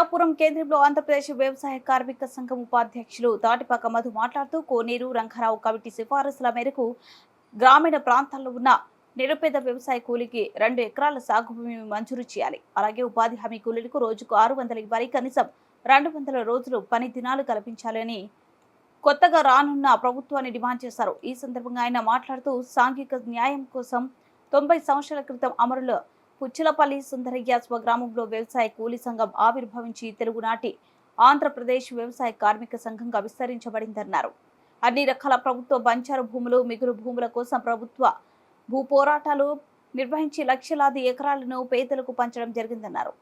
కేంద్రంలో ఆంధ్రప్రదేశ్ వ్యవసాయ కార్మిక సంఘం ఉపాధ్యక్షులు తాటిపాక మధు మాట్లాడుతూ కోనేరు రంగారావు కమిటీ సిఫారసుల మేరకు గ్రామీణ ప్రాంతాల్లో ఉన్న నిరుపేద వ్యవసాయ కూలీకి రెండు ఎకరాల సాగు భూమి మంజూరు చేయాలి. అలాగే ఉపాధి హామీ కూలీలకు రోజుకు ఆరు వందల ఇవ్వాలి కనీసం రెండు వందల రోజులు పని దినాలు కల్పించాలని కొత్తగా రానున్న ప్రభుత్వాన్ని డిమాండ్ చేశారు. ఈ సందర్భంగా ఆయన మాట్లాడుతూ సాంఘిక న్యాయం కోసం తొంభై సంవత్సరాల క్రితం అమరులో పుచ్చిలపల్లి సుందరయ్య స్వగ్రామంలో వ్యవసాయ కూలీ సంఘం ఆవిర్భవించి తెలుగునాటి ఆంధ్రప్రదేశ్ వ్యవసాయ కార్మిక సంఘంగా విస్తరించబడిందన్నారు. అన్ని రకాల ప్రభుత్వ బంచారు భూములు మిగులు భూముల కోసం ప్రభుత్వ భూ పోరాటాలు నిర్వహించి లక్షలాది ఎకరాలను పేదలకు పంచడం జరిగిందన్నారు.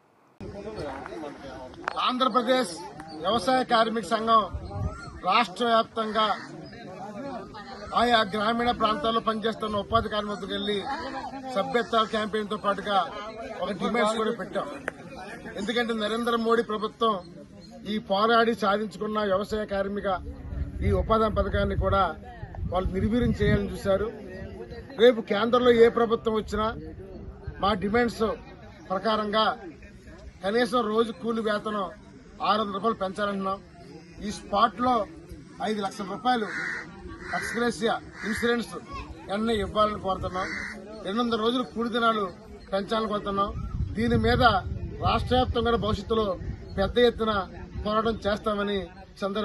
ఆంధ్రప్రదేశ్ వ్యవసాయ కార్మిక సంఘం రాష్ట్ర వ్యాప్తంగా ఆయా గ్రామీణ ప్రాంతాల్లో పనిచేస్తున్న ఉపాధి కార్మికులకు వెళ్ళి సభ్యత్వ క్యాంపెయిన్తో పాటుగా ఒక డిమాండ్స్ కూడా పెట్టాం. ఎందుకంటే నరేంద్ర మోడీ ప్రభుత్వం ఈ పోరాడి సాధించుకున్న వ్యవసాయ కార్మిక ఈ ఉపాధి పథకాన్ని కూడా వాళ్ళు నిర్వీర్యం చేయాలని చూశారు. రేపు కేంద్రంలో ఏ ప్రభుత్వం వచ్చినా మా డిమాండ్స్ ప్రకారంగా కనీసం రోజు కూలి వేతనం ఆరు వందల రూపాయలు పెంచాలంటున్నాం. ఈ స్పాట్లో ఐదు లక్షల రూపాయలు ఎక్స్గ్రేసియా ఇన్సూరెన్స్ అన్ని ఇవ్వాలని కోరుతున్నాం. రెండు వందల రోజులు కూడి దినాలు పెంచాలని కోరుతున్నాం. దీని మీద రాష్ట్ర వ్యాప్తంగా భవిష్యత్తులో పెద్ద ఎత్తున పోరాటం చేస్తామని చంద్ర